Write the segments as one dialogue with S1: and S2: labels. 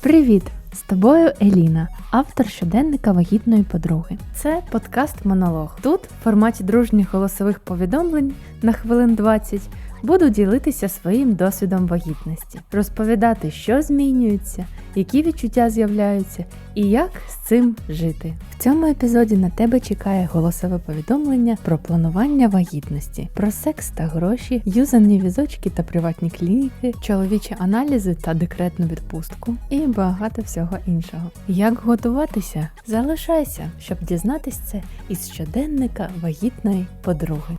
S1: Привіт! З тобою Еліна, автор щоденника вагітної подруги. Це подкаст Монолог. Тут, в форматі дружніх голосових повідомлень на хвилин 20, буду ділитися своїм досвідом вагітності, розповідати, що змінюється, які відчуття з'являються і як з цим жити. В цьому епізоді на тебе чекає голосове повідомлення про планування вагітності, про секс та гроші, юзані візочки та приватні клініки, чоловічі аналізи та декретну відпустку і багато всього іншого. Як готуватися? Залишайся, щоб дізнатись це із щоденника вагітної подруги.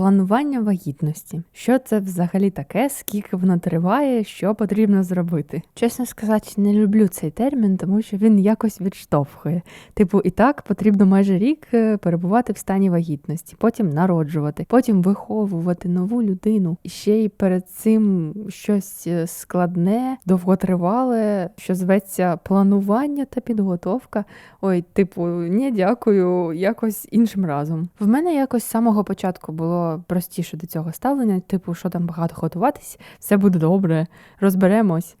S1: Планування вагітності. Що це взагалі таке, скільки воно триває, що потрібно зробити? Чесно сказати, не люблю цей термін, тому що він якось відштовхує. Типу, і так потрібно майже рік е, перебувати в стані вагітності, потім народжувати, потім виховувати нову людину. І ще й перед цим щось е, складне, довготривале, що зветься планування та підготовка. Ой, типу, ні, дякую, якось іншим разом. В мене якось з самого початку було простіше до цього ставлення, типу, що там багато готуватись, все буде добре, розберемось.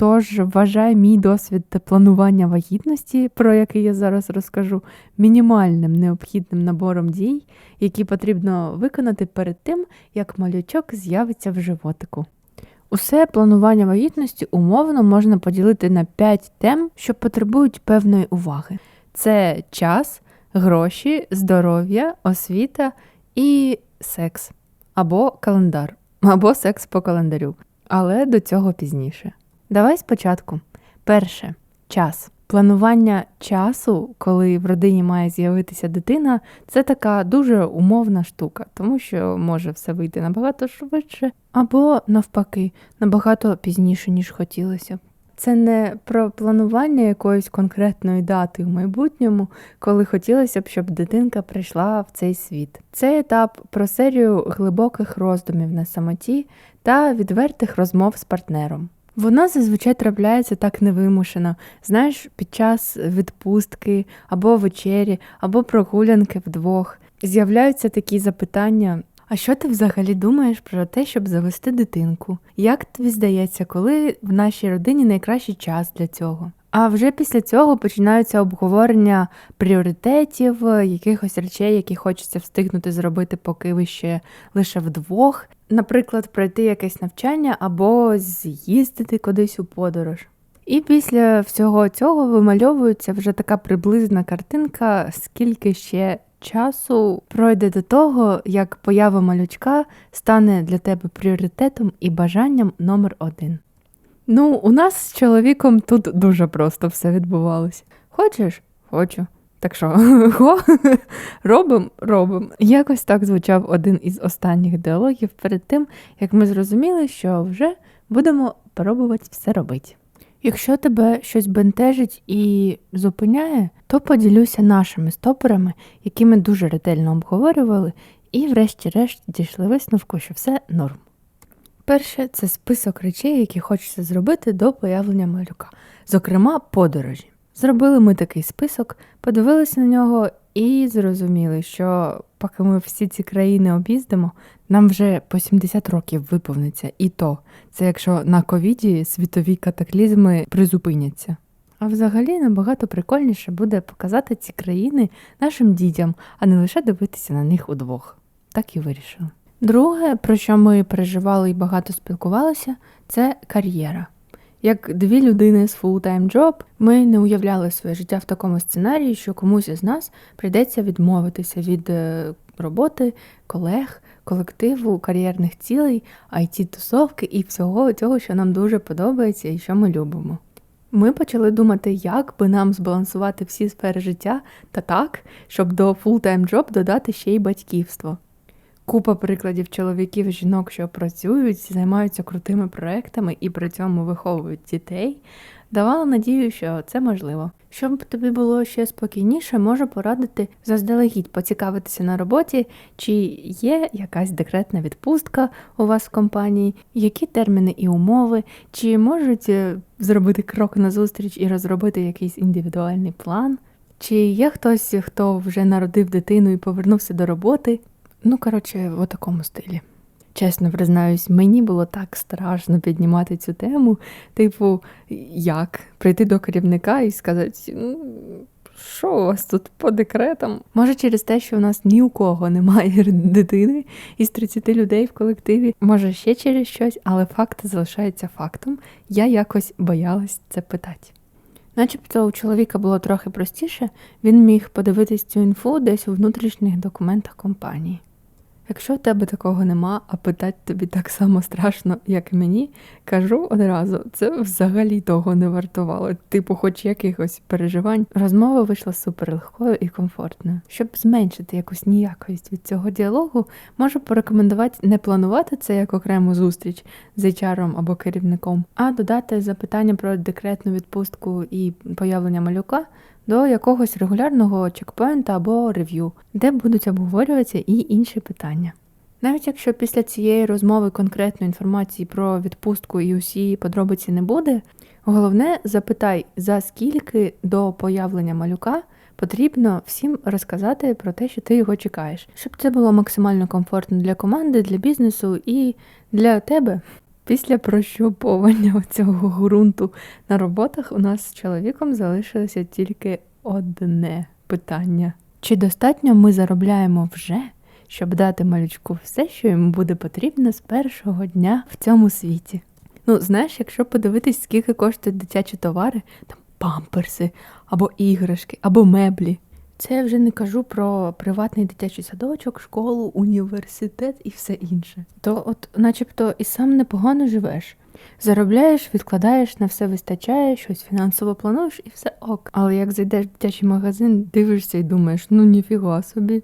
S1: Тож вважай мій досвід планування вагітності, про який я зараз розкажу, мінімальним необхідним набором дій, які потрібно виконати перед тим, як малючок з'явиться в животику. Усе планування вагітності умовно можна поділити на 5 тем, що потребують певної уваги: це час, гроші, здоров'я, освіта і секс, або календар, або секс по календарю. Але до цього пізніше. Давай спочатку. Перше час. Планування часу, коли в родині має з'явитися дитина, це така дуже умовна штука, тому що може все вийти набагато швидше, або навпаки, набагато пізніше, ніж хотілося б. Це не про планування якоїсь конкретної дати в майбутньому, коли хотілося б, щоб дитинка прийшла в цей світ. Це етап про серію глибоких роздумів на самоті та відвертих розмов з партнером. Воно зазвичай трапляється так невимушено, знаєш, під час відпустки або вечері, або прогулянки вдвох. З'являються такі запитання, а що ти взагалі думаєш про те, щоб завести дитинку? Як тобі здається, коли в нашій родині найкращий час для цього? А вже після цього починаються обговорення пріоритетів, якихось речей, які хочеться встигнути зробити, поки ви ще лише вдвох. Наприклад, пройти якесь навчання або з'їздити кудись у подорож. І після всього цього вимальовується вже така приблизна картинка, скільки ще часу пройде до того, як поява малючка стане для тебе пріоритетом і бажанням номер один. Ну, у нас з чоловіком тут дуже просто все відбувалося. Хочеш? Хочу. Так що, го, робимо, робимо. Якось так звучав один із останніх діалогів перед тим, як ми зрозуміли, що вже будемо пробувати все робити. Якщо тебе щось бентежить і зупиняє, то поділюся нашими стопорами, які ми дуже ретельно обговорювали, і, врешті-решт, дійшли висновку, що все норм. Перше це список речей, які хочеться зробити до появлення малюка, зокрема, подорожі. Зробили ми такий список, подивилися на нього і зрозуміли, що поки ми всі ці країни об'їздимо, нам вже по 70 років виповниться. І то це якщо на ковіді світові катаклізми призупиняться. А взагалі набагато прикольніше буде показати ці країни нашим дітям, а не лише дивитися на них удвох. Так і вирішили. Друге, про що ми переживали і багато спілкувалися, це кар'єра. Як дві людини з full-time job, ми не уявляли своє життя в такому сценарії, що комусь із нас прийдеться відмовитися від е, роботи, колег, колективу, кар'єрних цілей, it тусовки і всього цього, що нам дуже подобається і що ми любимо. Ми почали думати, як би нам збалансувати всі сфери життя та так, щоб до full-time job додати ще й батьківство. Купа прикладів чоловіків і жінок, що працюють, займаються крутими проектами і при цьому виховують дітей, давала надію, що це можливо. Щоб тобі було ще спокійніше, можу порадити заздалегідь поцікавитися на роботі, чи є якась декретна відпустка у вас в компанії, які терміни і умови, чи можуть е, зробити крок назустріч і розробити якийсь індивідуальний план, чи є хтось, хто вже народив дитину і повернувся до роботи. Ну, коротше, в такому стилі. Чесно признаюсь, мені було так страшно піднімати цю тему. Типу, як прийти до керівника і сказати, ну, що у вас тут по декретам? Може, через те, що у нас ні у кого немає дитини із 30 людей в колективі, може ще через щось, але факт залишається фактом. Я якось боялась це питати. Начебто у чоловіка було трохи простіше, він міг подивитись цю інфу десь у внутрішніх документах компанії. Якщо в тебе такого нема, а питати тобі так само страшно, як мені, кажу одразу, це взагалі того не вартувало. Типу, хоч якихось переживань. Розмова вийшла супер легкою і комфортною. Щоб зменшити якусь ніякость від цього діалогу, можу порекомендувати не планувати це як окрему зустріч з HR або керівником, а додати запитання про декретну відпустку і появлення малюка до якогось регулярного чекпоінта або рев'ю, де будуть обговорюватися і інші питання. Навіть якщо після цієї розмови конкретної інформації про відпустку і усі подробиці не буде, головне запитай, за скільки до появлення малюка потрібно всім розказати про те, що ти його чекаєш, щоб це було максимально комфортно для команди, для бізнесу і для тебе. Після прощуповання цього ґрунту на роботах у нас з чоловіком залишилося тільки одне питання: чи достатньо ми заробляємо вже, щоб дати малючку все, що йому буде потрібно з першого дня в цьому світі? Ну, знаєш, якщо подивитись, скільки коштують дитячі товари, там памперси, або іграшки, або меблі. Це я вже не кажу про приватний дитячий садочок, школу, університет і все інше. То, от, начебто, і сам непогано живеш. Заробляєш, відкладаєш, на все вистачає, щось фінансово плануєш і все ок. Але як зайдеш в дитячий магазин, дивишся і думаєш, ну ніфіга собі.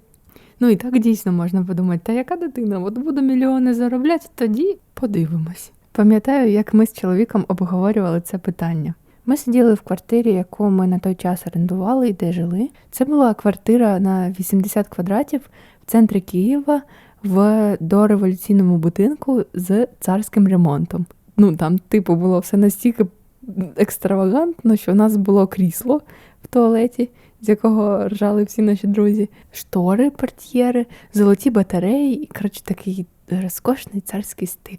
S1: Ну і так дійсно можна подумати, та яка дитина? От буду мільйони заробляти, тоді подивимось. Пам'ятаю, як ми з чоловіком обговорювали це питання. Ми сиділи в квартирі, яку ми на той час орендували і де жили. Це була квартира на 80 квадратів в центрі Києва в дореволюційному будинку з царським ремонтом. Ну там, типу, було все настільки екстравагантно, що у нас було крісло в туалеті, з якого ржали всі наші друзі, штори, портьєри, золоті батареї, і коротше такий розкошний царський стиль.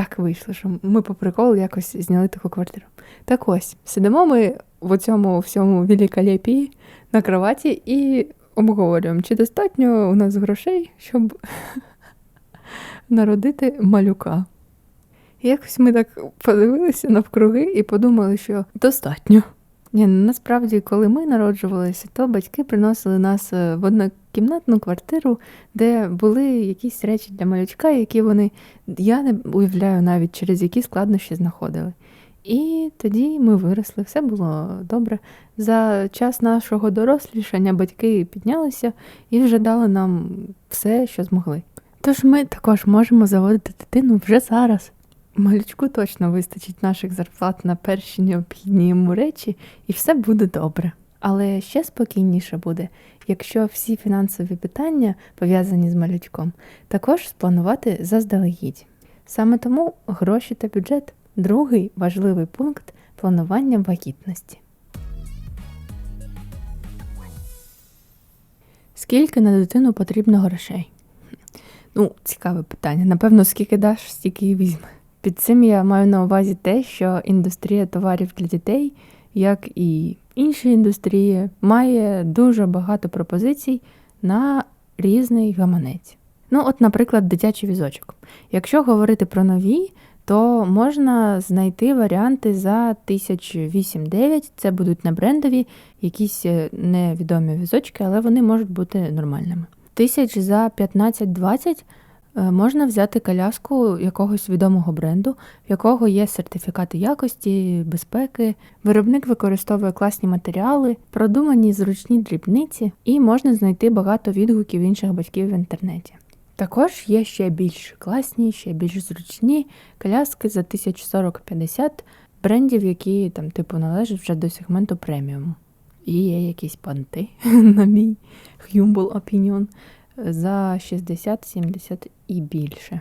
S1: Так вийшло, що ми по приколу якось зняли таку квартиру. Так ось, сидимо ми в цьому всьому великолепі на кроваті і обговорюємо, чи достатньо у нас грошей, щоб народити малюка. І якось ми так подивилися навкруги і подумали, що достатньо. Ні, ну, насправді, коли ми народжувалися, то батьки приносили нас е, в однокімнатну квартиру, де були якісь речі для малючка, які вони, я не уявляю навіть через які складнощі знаходили. І тоді ми виросли, все було добре. За час нашого дорослішання батьки піднялися і вже дали нам все, що змогли. Тож ми також можемо заводити дитину вже зараз. Малючку точно вистачить наших зарплат на перші необхідні йому речі, і все буде добре. Але ще спокійніше буде, якщо всі фінансові питання, пов'язані з малючком, також спланувати заздалегідь. Саме тому гроші та бюджет другий важливий пункт планування вагітності. Скільки на дитину потрібно грошей? Ну, цікаве питання. Напевно, скільки даш, стільки і візьме. Під цим я маю на увазі те, що індустрія товарів для дітей, як і інші індустрії, має дуже багато пропозицій на різний гаманець. Ну, от, наприклад, дитячий візочок. Якщо говорити про нові, то можна знайти варіанти за 1008-9, це будуть не брендові, якісь е, невідомі візочки, але вони можуть бути нормальними. Тисяч за 15-20 Е, можна взяти коляску якогось відомого бренду, в якого є сертифікати якості, безпеки. Виробник використовує класні матеріали, продумані зручні дрібниці, і можна знайти багато відгуків інших батьків в інтернеті. Також є ще більш класні, ще більш зручні коляски за 1040-50 брендів, які там типу належать вже до сегменту преміуму. І є якісь панти, на мій humble opinion, за 60-70 і більше.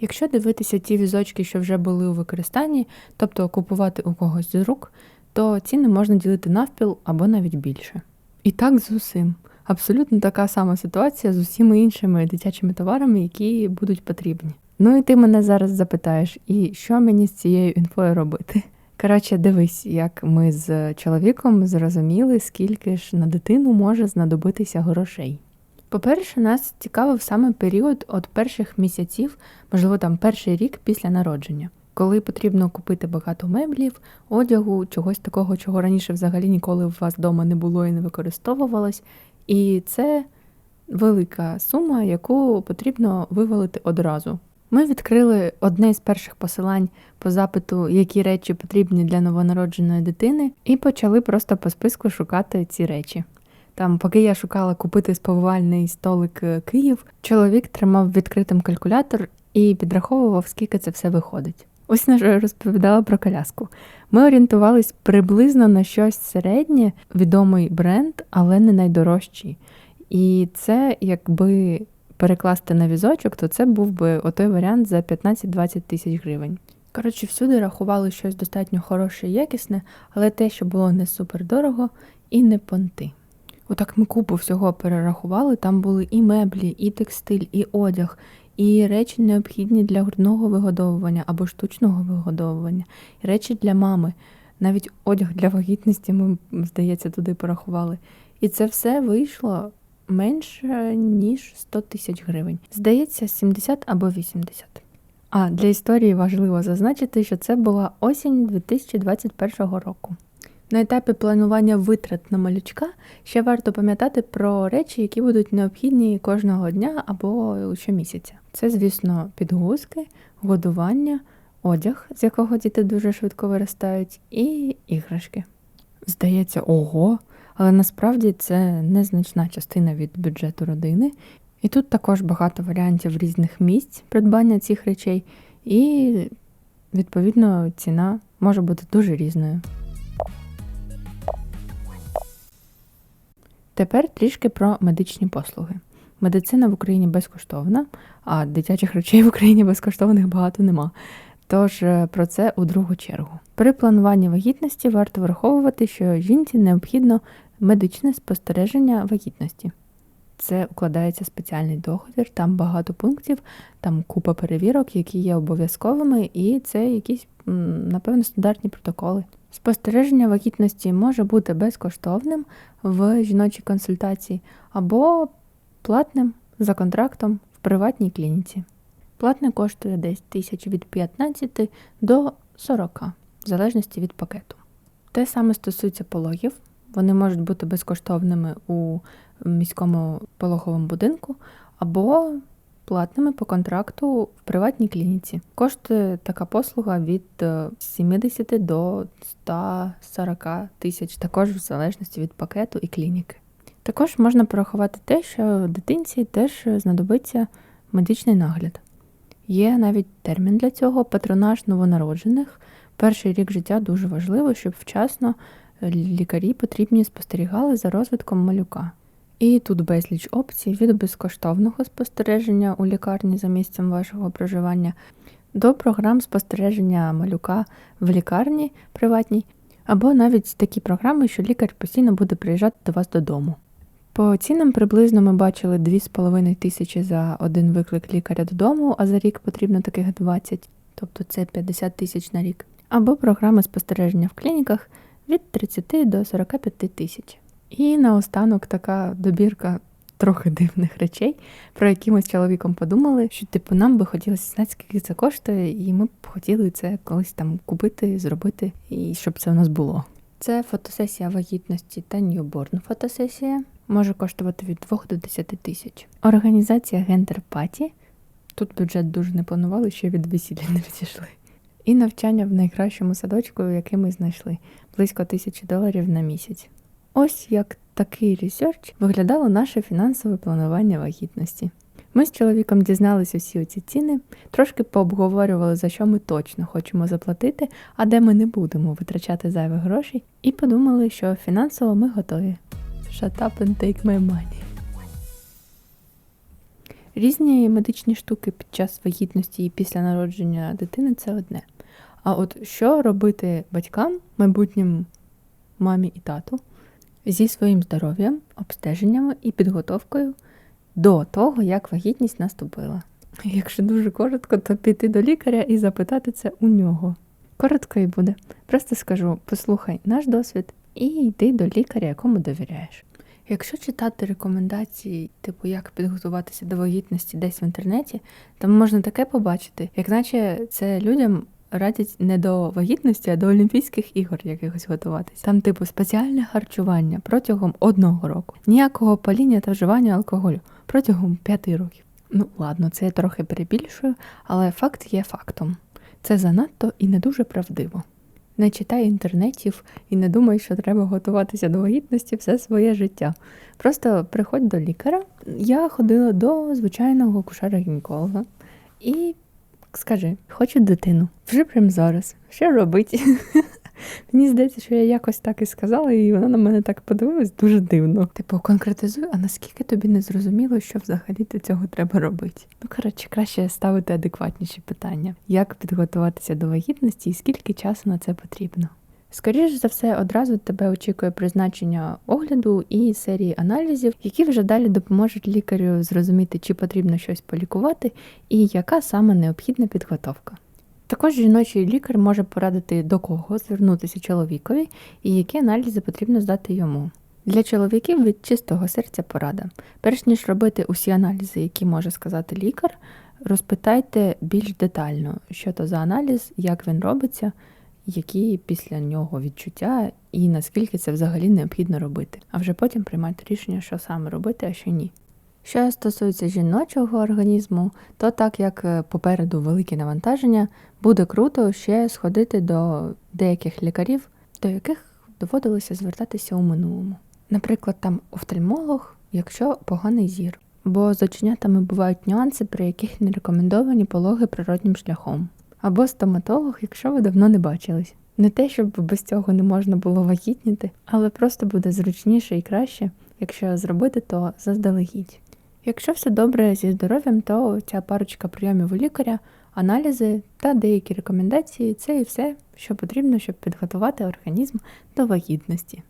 S1: Якщо дивитися ті візочки, що вже були у використанні, тобто купувати у когось з рук, то ціни можна ділити навпіл або навіть більше. І так з усім. Абсолютно така сама ситуація з усіма іншими дитячими товарами, які будуть потрібні. Ну і ти мене зараз запитаєш, і що мені з цією інфою робити? Коротше, дивись, як ми з чоловіком зрозуміли, скільки ж на дитину може знадобитися грошей. По-перше, нас цікавив саме період від перших місяців, можливо, там перший рік після народження, коли потрібно купити багато меблів, одягу, чогось такого, чого раніше взагалі ніколи у вас вдома не було і не використовувалось. І це велика сума, яку потрібно вивалити одразу. Ми відкрили одне з перших посилань по запиту, які речі потрібні для новонародженої дитини, і почали просто по списку шукати ці речі. Там, поки я шукала купити сповивальний столик е, Київ, чоловік тримав відкритим калькулятор і підраховував, скільки це все виходить. Ось я розповідала про коляску. Ми орієнтувались приблизно на щось середнє, відомий бренд, але не найдорожчий. І це якби перекласти на візочок, то це був би отой варіант за 15-20 тисяч гривень. Коротше, всюди рахували щось достатньо хороше і якісне, але те, що було не супер дорого і не понти. Отак ми купу всього перерахували. Там були і меблі, і текстиль, і одяг, і речі необхідні для грудного вигодовування або штучного вигодовування, і речі для мами. Навіть одяг для вагітності ми, здається, туди порахували. І це все вийшло менше, ніж 100 тисяч гривень. Здається, 70 або 80. А для історії важливо зазначити, що це була осінь 2021 року. На етапі планування витрат на малючка ще варто пам'ятати про речі, які будуть необхідні кожного дня або щомісяця. Це, звісно, підгузки, годування, одяг, з якого діти дуже швидко виростають, і іграшки. Здається, ого, але насправді це незначна частина від бюджету родини. І тут також багато варіантів різних місць придбання цих речей, і, відповідно, ціна може бути дуже різною. Тепер трішки про медичні послуги. Медицина в Україні безкоштовна, а дитячих речей в Україні безкоштовних багато нема. Тож е, про це у другу чергу. При плануванні вагітності варто враховувати, що жінці необхідно медичне спостереження вагітності. Це укладається спеціальний договір, там багато пунктів, там купа перевірок, які є обов'язковими, і це якісь, напевно, стандартні протоколи. Спостереження вагітності може бути безкоштовним в жіночій консультації або платним за контрактом в приватній клініці. Платне коштує десь тисяч від 15 до 40, в залежності від пакету. Те саме стосується пологів. Вони можуть бути безкоштовними у міському пологовому будинку або платними по контракту в приватній клініці. Коштує така послуга від 70 е, до 140 тисяч, також в залежності від пакету і клініки. Також можна порахувати те, що дитинці теж знадобиться медичний нагляд. Є навіть термін для цього патронаж новонароджених. Перший рік життя дуже важливо, щоб вчасно лікарі потрібні спостерігали за розвитком малюка. І тут безліч опцій від безкоштовного спостереження у лікарні за місцем вашого проживання до програм спостереження малюка в лікарні приватній, або навіть такі програми, що лікар постійно буде приїжджати до вас додому. По цінам приблизно ми бачили 2,5 тисячі за один виклик лікаря додому, а за рік потрібно таких 20, тобто це 50 тисяч на рік. Або програми спостереження в клініках від 30 до 45 тисяч. І наостанок така добірка трохи дивних речей, про які ми з чоловіком подумали, що типу нам би хотілося знати, скільки це коштує, і ми б хотіли це колись там купити, зробити, і щоб це у нас було. Це фотосесія вагітності та ньюборн фотосесія. Може коштувати від 2 до 10 тисяч. Організація Гендерпаті. Тут бюджет дуже не планували, що від весілля не відійшли. І навчання в найкращому садочку, який ми знайшли, близько тисячі доларів на місяць. Ось як такий ресерч виглядало наше фінансове планування вагітності. Ми з чоловіком дізналися всі ці ціни, трошки пообговорювали, за що ми точно хочемо заплатити, а де ми не будемо витрачати зайвих грошей, і подумали, що фінансово ми готові. Shut up and take my money. Різні медичні штуки під час вагітності і після народження дитини це одне. А от що робити батькам, майбутнім мамі і тату, зі своїм здоров'ям, обстеженнями і підготовкою до того, як вагітність наступила. Якщо дуже коротко, то піти до лікаря і запитати це у нього. Коротко і буде. Просто скажу: послухай наш досвід і йди до лікаря, якому довіряєш. Якщо читати рекомендації, типу як підготуватися до вагітності десь в інтернеті, там можна таке побачити, як наче це людям радять не до вагітності, а до Олімпійських ігор якихось готуватися. Там, типу, спеціальне харчування протягом одного року, ніякого паління та вживання алкоголю протягом п'яти років. Ну ладно, це я трохи перебільшую, але факт є фактом. Це занадто і не дуже правдиво. Не читай інтернетів і не думай, що треба готуватися до вагітності все своє життя. Просто приходь до лікаря. Я ходила до звичайного кушера-гінеколога і скажи, хочу дитину. Вже прямо зараз. Що робити? Мені здається, що я якось так і сказала, і вона на мене так подивилась дуже дивно. Типу, конкретизуй, а наскільки тобі не зрозуміло, що взагалі до цього треба робити? Ну, коротше, краще ставити адекватніші питання: як підготуватися до вагітності і скільки часу на це потрібно? Скоріше за все, одразу тебе очікує призначення огляду і серії аналізів, які вже далі допоможуть лікарю зрозуміти, чи потрібно щось полікувати, і яка саме необхідна підготовка. Також жіночий лікар може порадити до кого звернутися чоловікові і які аналізи потрібно здати йому. Для чоловіків від чистого серця порада. Перш ніж робити усі аналізи, які може сказати лікар, розпитайте більш детально, що то за аналіз, як він робиться, які після нього відчуття і наскільки це взагалі необхідно робити. А вже потім приймайте рішення, що саме робити, а що ні. Що стосується жіночого організму, то так як е, попереду велике навантаження, буде круто ще сходити до деяких лікарів, до яких доводилося звертатися у минулому. Наприклад, там офтальмолог, якщо поганий зір, бо з оченятами бувають нюанси, при яких не рекомендовані пологи природнім шляхом, або стоматолог, якщо ви давно не бачились. Не те, щоб без цього не можна було вагітніти, але просто буде зручніше і краще, якщо зробити то заздалегідь. Якщо все добре зі здоров'ям, то ця парочка прийомів у лікаря, аналізи та деякі рекомендації це і все, що потрібно, щоб підготувати організм до вагітності.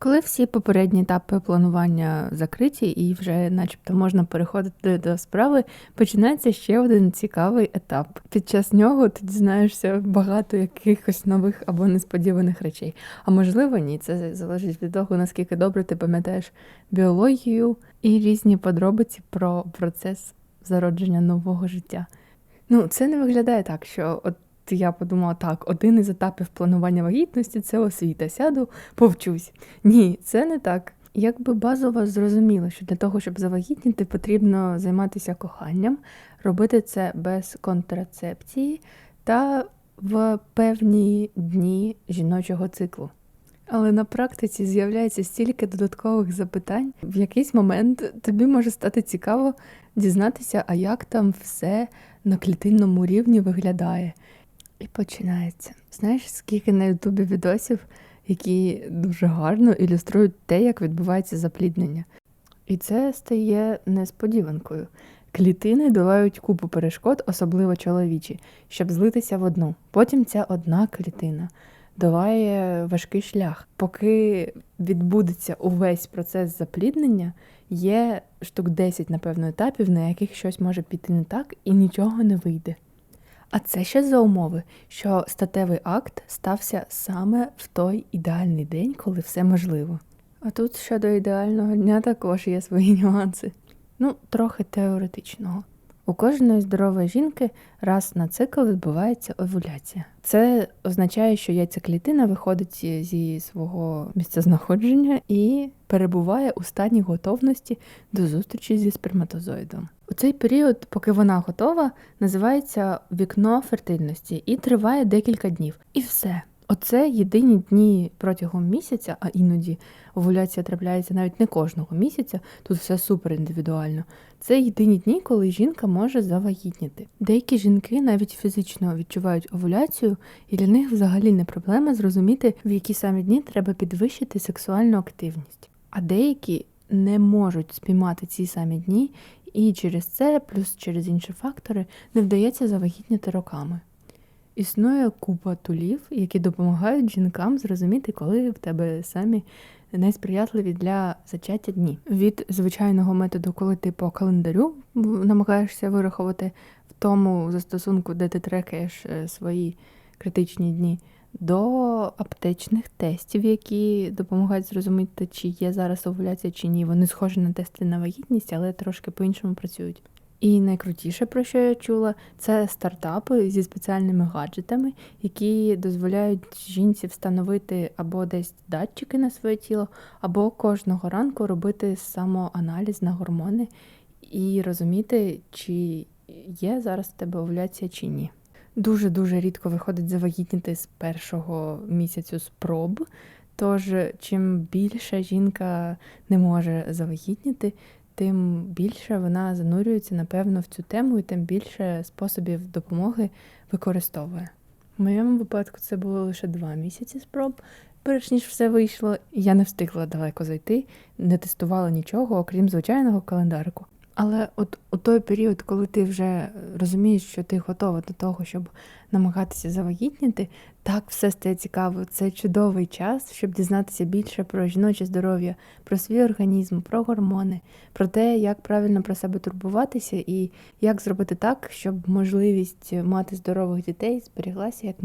S1: Коли всі попередні етапи планування закриті і вже, начебто, можна переходити до справи, починається ще один цікавий етап. Під час нього ти дізнаєшся багато якихось нових або несподіваних речей. А можливо, ні. Це залежить від того, наскільки добре ти пам'ятаєш біологію і різні подробиці про процес зародження нового життя. Ну, це не виглядає так, що от я подумала, так, один із етапів планування вагітності це освіта. Сяду, повчусь. Ні, це не так. Якби базово зрозуміло, що для того, щоб завагітніти, потрібно займатися коханням, робити це без контрацепції та в певні дні жіночого циклу. Але на практиці з'являється стільки додаткових запитань, в якийсь момент тобі може стати цікаво дізнатися, а як там все на клітинному рівні виглядає. І починається. Знаєш, скільки на Ютубі відосів, які дуже гарно ілюструють те, як відбувається запліднення. І це стає несподіванкою. Клітини долають купу перешкод, особливо чоловічі, щоб злитися в одну. Потім ця одна клітина долає важкий шлях. Поки відбудеться увесь процес запліднення, є штук 10, напевно, етапів, на яких щось може піти не так і нічого не вийде. А це ще за умови, що статевий акт стався саме в той ідеальний день, коли все можливо. А тут щодо ідеального дня також є свої нюанси. Ну, трохи теоретичного. У кожної здорової жінки раз на цикл відбувається овуляція. Це означає, що яйцеклітина виходить зі свого місцезнаходження і перебуває у стані готовності до зустрічі зі сперматозоїдом. У цей період, поки вона готова, називається вікно фертильності і триває декілька днів. І все. Оце єдині дні протягом місяця, а іноді овуляція трапляється навіть не кожного місяця, тут все супер індивідуально. Це єдині дні, коли жінка може завагітніти. Деякі жінки навіть фізично відчувають овуляцію, і для них взагалі не проблема зрозуміти, в які самі дні треба підвищити сексуальну активність. А деякі не можуть спіймати ці самі дні, і через це, плюс через інші фактори, не вдається завагітніти роками. Існує купа тулів, які допомагають жінкам зрозуміти, коли в тебе самі найсприятливі для зачаття дні. Від звичайного методу, коли ти по календарю намагаєшся вирахувати в тому застосунку, де ти трекаєш е, свої критичні дні, до аптечних тестів, які допомагають зрозуміти, чи є зараз овуляція чи ні. Вони схожі на тести на вагітність, але трошки по-іншому працюють. І найкрутіше, про що я чула, це стартапи зі спеціальними гаджетами, які дозволяють жінці встановити або десь датчики на своє тіло, або кожного ранку робити самоаналіз на гормони і розуміти, чи є зараз в тебе овуляція чи ні. Дуже-дуже рідко виходить завагітніти з першого місяцю спроб. Тож, чим більше жінка не може завагітніти, тим більше вона занурюється, напевно, в цю тему і тим більше способів допомоги використовує. В моєму випадку це було лише два місяці спроб, перш ніж все вийшло, я не встигла далеко зайти, не тестувала нічого, окрім звичайного календарику. Але от у той період, коли ти вже розумієш, що ти готова до того, щоб намагатися завагітніти, так все стає цікаво. Це чудовий час, щоб дізнатися більше про жіноче здоров'я, про свій організм, про гормони, про те, як правильно про себе турбуватися і як зробити так, щоб можливість мати здорових дітей зберіглася як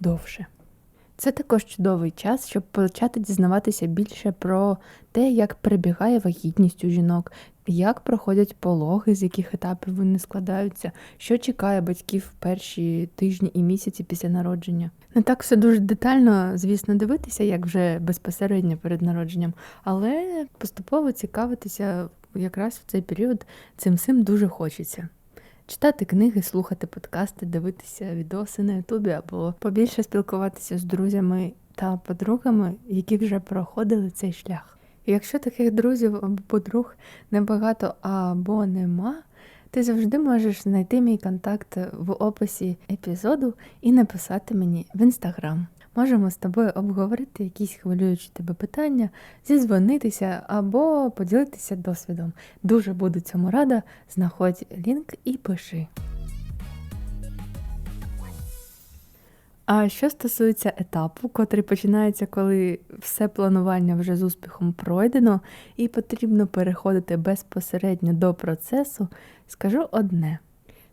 S1: довше. Це також чудовий час, щоб почати дізнаватися більше про те, як перебігає вагітність у жінок, як проходять пологи, з яких етапів вони складаються, що чекає батьків в перші тижні і місяці після народження. Не так все дуже детально, звісно, дивитися, як вже безпосередньо перед народженням, але поступово цікавитися якраз в цей період цим всім дуже хочеться. Читати книги, слухати подкасти, дивитися відоси на Ютубі або побільше спілкуватися з друзями та подругами, які вже проходили цей шлях. Якщо таких друзів або подруг небагато або нема, ти завжди можеш знайти мій контакт в описі епізоду і написати мені в інстаграм. Можемо з тобою обговорити якісь хвилюючі тебе питання, зізвонитися або поділитися досвідом. Дуже буду цьому рада. Знаходь лінк і пиши. А що стосується етапу, котрий починається, коли все планування вже з успіхом пройдено, і потрібно переходити безпосередньо до процесу, скажу одне.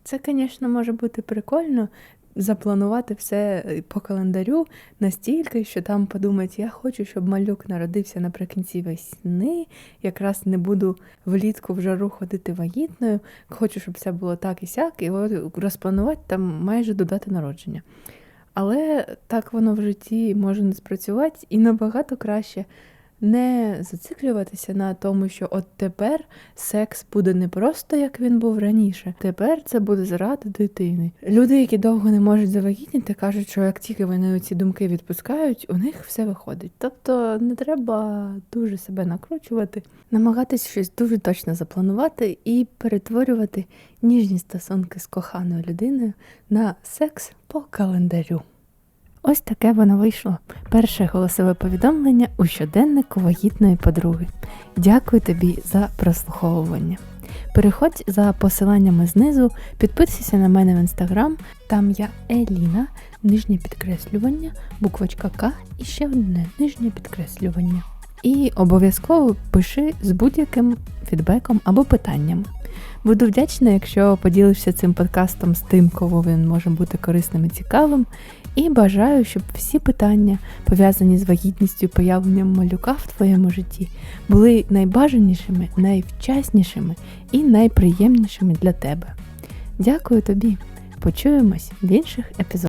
S1: Це, звісно, може бути прикольно, запланувати все е, по календарю настільки, що там подумати, я хочу, щоб малюк народився наприкінці весни, якраз не буду влітку в жару ходити вагітною, хочу, щоб все було так і сяк, і розпланувати там майже додати народження. Але так воно в житті може не спрацювати і набагато краще не зациклюватися на тому, що от тепер секс буде не просто як він був раніше. Тепер це буде заради дитини. Люди, які довго не можуть завагітніти, кажуть, що як тільки вони ці думки відпускають, у них все виходить. Тобто не треба дуже себе накручувати, намагатись щось дуже точно запланувати і перетворювати ніжні стосунки з коханою людиною на секс по календарю. Ось таке воно вийшло. Перше голосове повідомлення у щоденнику вагітної подруги. Дякую тобі за прослуховування. Переходь за посиланнями знизу, підписуйся на мене в інстаграм, там я Еліна, нижнє підкреслювання, буквочка К і ще одне нижнє підкреслювання. І обов'язково пиши з будь-яким фідбеком або питанням. Буду вдячна, якщо поділишся цим подкастом з тим, кого він може бути корисним і цікавим. І бажаю, щоб всі питання, пов'язані з вагітністю і появленням малюка в твоєму житті, були найбажанішими, найвчаснішими і найприємнішими для тебе. Дякую тобі! Почуємось в інших епізодах.